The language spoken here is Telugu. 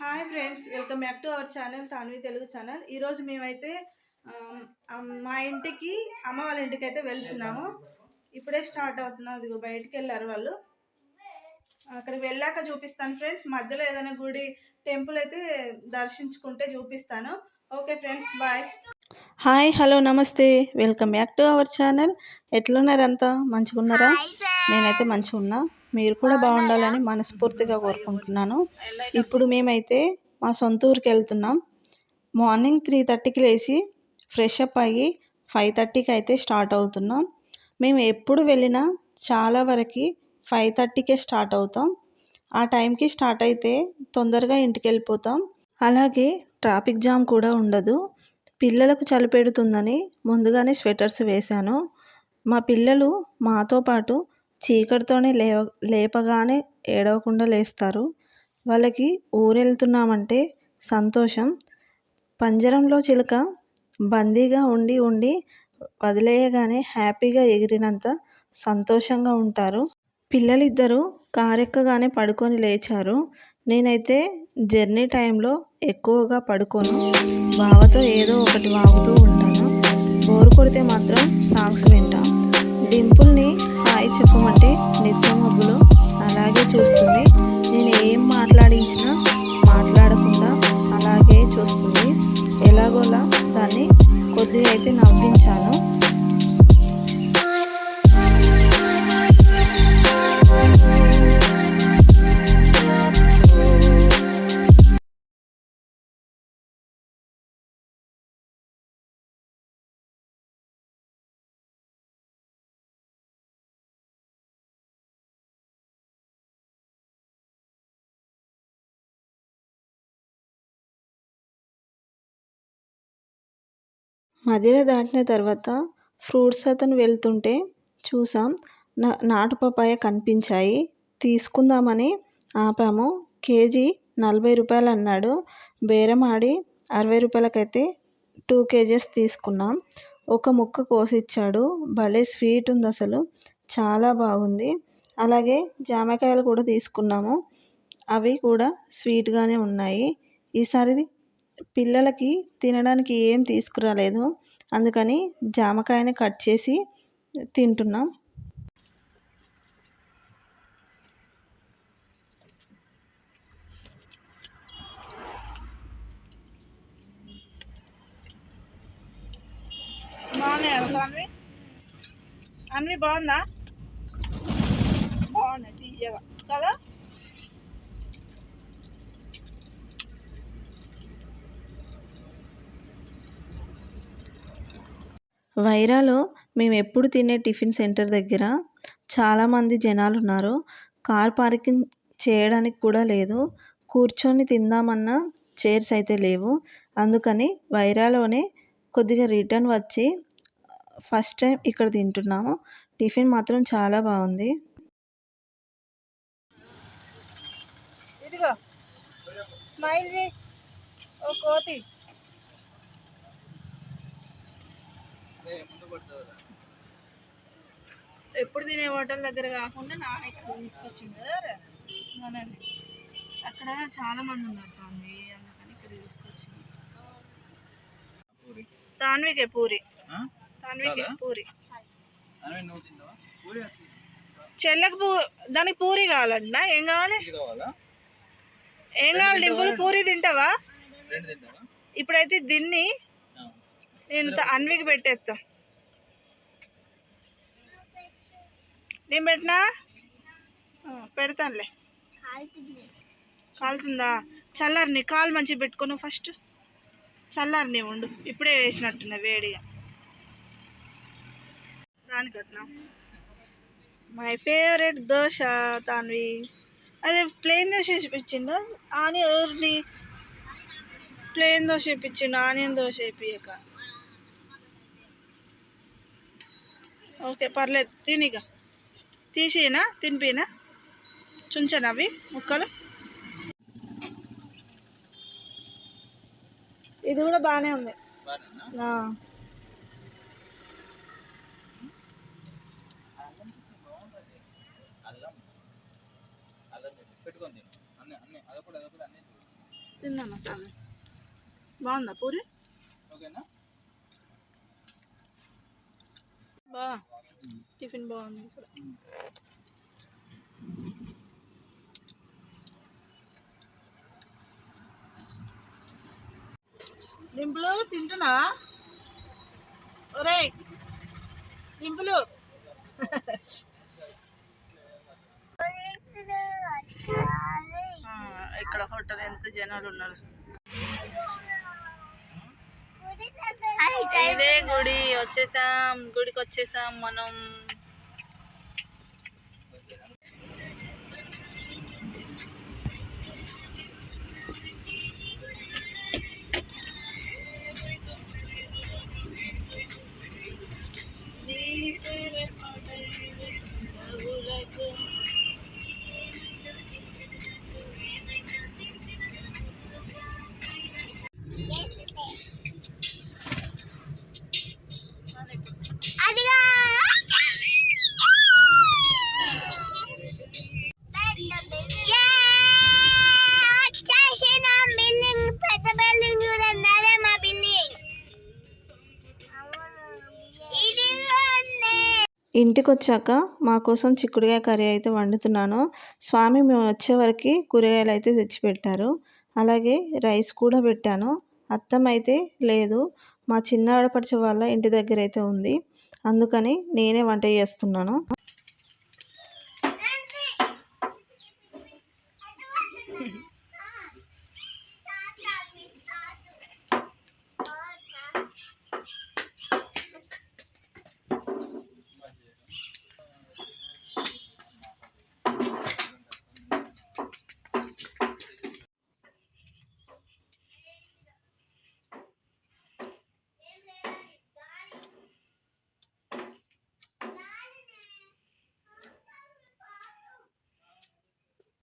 Hi friends welcome back to our channel Tanvi Telugu channel. ఈరోజు మేమైతే మా ఇంటికి అమ్మ వాళ్ళ ఇంటికి అయితే వెళ్తున్నాము. ఇప్పుడే స్టార్ట్ అవుతున్నాం అదిగో బయటికి వెళ్ళారు వాళ్ళు. అక్కడికి వెళ్ళాక చూపిస్తాను ఫ్రెండ్స్. మధ్యలో ఏదైనా గుడి టెంపుల్ అయితే దర్శించుకుంటే చూపిస్తాను. Okay friends bye. Hi hello namaste. Welcome back to our channel. ఎట్లున్నారంతా? మంచిగా ఉన్నారా నేనైతే మంచిగా ఉన్నా మీరు కూడా బాగుండాలని మనస్ఫూర్తిగా కోరుకుంటున్నాను. ఇప్పుడు మేమైతే మా సొంత ఊరికి వెళ్తున్నాం. మార్నింగ్ త్రీ థర్టీకి లేచి ఫ్రెష్ అప్ అయ్యి ఫైవ్ థర్టీకి అయితే స్టార్ట్ అవుతున్నాం. మేము ఎప్పుడు వెళ్ళినా చాలా వరకు ఫైవ్ థర్టీకే స్టార్ట్ అవుతాం. ఆ టైంకి స్టార్ట్ అయితే తొందరగా ఇంటికి వెళ్ళిపోతాం. అలాగే ట్రాఫిక్ జామ్ కూడా ఉండదు. పిల్లలకు చలి పెడుతుందని ముందుగానే స్వెటర్స్ వేశాను. మా పిల్లలు మాతో పాటు చీకటితోనే లేవ లేపగానే ఏడవకుండా లేస్తారు. వాళ్ళకి ఊరెళ్తున్నామంటే సంతోషం. పంజరంలో చిలుక బందీగా ఉండి ఉండి వదిలేయగానే హ్యాపీగా ఎగిరినంత సంతోషంగా ఉంటారు. పిల్లలిద్దరూ కారెక్కగానే పడుకొని లేచారు. నేనైతే జర్నీ టైంలో ఎక్కువగా పడుకోను. బావతో ఏదో ఒకటి వాగుతూ ఉంటాను. బోరు కొడితే మాత్రం సాంగ్స్ వింటాను డింపుల్ని హాయ్ చెప్పమంటే నిద్ర మబ్బులు అలాగే చూస్తుంది. నేను ఏం మాట్లాడించినా మాట్లాడకుండా అలాగే చూస్తుంది. ఎలాగోలా దాన్ని కొద్దిగా అయితే నవ్వించాను. మధిర దాటిన తర్వాత ఫ్రూట్స్ అతను వెళ్తుంటే చూసాం నా నాటు పపాయ కనిపించాయి. తీసుకుందామని ఆపాము. కేజీ నలభై రూపాయలు అన్నాడు. బేరం ఆడి అరవై రూపాయలకైతే టూ కేజెస్ తీసుకున్నాం. ఒక ముక్క కోసిచ్చాడు. భలే స్వీట్ ఉంది అసలు. చాలా బాగుంది. అలాగే జామకాయలు కూడా తీసుకున్నాము. అవి కూడా స్వీట్గానే ఉన్నాయి. ఈసారి పిల్లలకి తినడానికి ఏం తీసుకురాలేదు. అందుకని జామకాయని కట్ చేసి తింటున్నాం. అన్వి బాగుందా? వైరాలో మేము ఎప్పుడు తినే టిఫిన్ సెంటర్ దగ్గర చాలామంది జనాలు ఉన్నారు కార్ పార్కింగ్ చేయడానికి కూడా లేదు. కూర్చొని తిందామన్నా చైర్స్ అయితే లేవు. అందుకని వైరాలోనే కొద్దిగా రిటర్న్ వచ్చి ఫస్ట్ టైం ఇక్కడ తింటున్నాము. టిఫిన్ మాత్రం చాలా బాగుంది. ఇదిగో స్మైల్ ఓ కోతి. ఎప్పుడు తినే హోటల్ దగ్గర కాకుండా నాన్న ఇక్కడ తీసుకొచ్చింది కదా అక్కడ చాలా మంది ఉన్నారు తాన్వి అందుకని ఇక్కడ తీసుకొచ్చింది పూరి. తాన్వికే పూరి? తాన్వికే? పూరి చెల్లెకి పూ దానికి పూరి కావాలంటున్నా. ఏం కావాలి? ఏం కావాలి డింపుల్? పూరి తింటావా? ఇప్పుడైతే దీన్ని. నేను త- అన్వికి పెట్టేస్తా నేను పెట్టినా? పెడతానులే. కాలుతుందా? చల్లారిని కాలు మంచిగా పెట్టుకోను ఫస్ట్ చల్లారిని ఉండు. ఇప్పుడే వేసినట్టున్నా వేడిగా. దానికట్నా మై ఫేవరెట్ దోశ తాన్వి. అదే ప్లెయిన్ దోశ వేసిపించిండు. ఆనియన్ ఎవరిని ప్లెయిన్ దోశ వేయించిండు ఆనియన్ దోశ వేపియక ఓకే పర్లేదు. తినిగా తీసేనా? తినిపినా? చుంచనా అవి ముక్కలు? ఇది కూడా బాగానే ఉంది. బాగానేనా ఆ. అల్లం. అల్లం పెట్టుకొని తిను. అన్నీ అన్నీ అదొకటి అదొకటి అన్నీ తిన్నాను స్వామి బాగుందా పూరి? ఓకేనా? బా. టిఫిన్ బాగుంది ఇక్కడ. డింపులు తింటున్నా ఒరే డింపులు. ఆ, ఇక్కడ హోటల్ ఎంత జనాలు ఉన్నారు. ఇదే గుడి వచ్చేసాం గుడికి వచ్చేసాం మనం. ఇంటికి వచ్చాక మా కోసం చిక్కుడుకాయ కర్రీ అయితే వండుతున్నాను. స్వామి మేము వచ్చే కూరగాయలు అయితే తెచ్చిపెట్టారు. అలాగే రైస్ కూడా పెట్టాను. అత్తమ్మ అయితే లేదు. మా చిన్న ఆడపడుచు వాళ్ళ ఇంటి దగ్గర అయితే ఉంది. అందుకని నేనే వంట చేస్తున్నాను.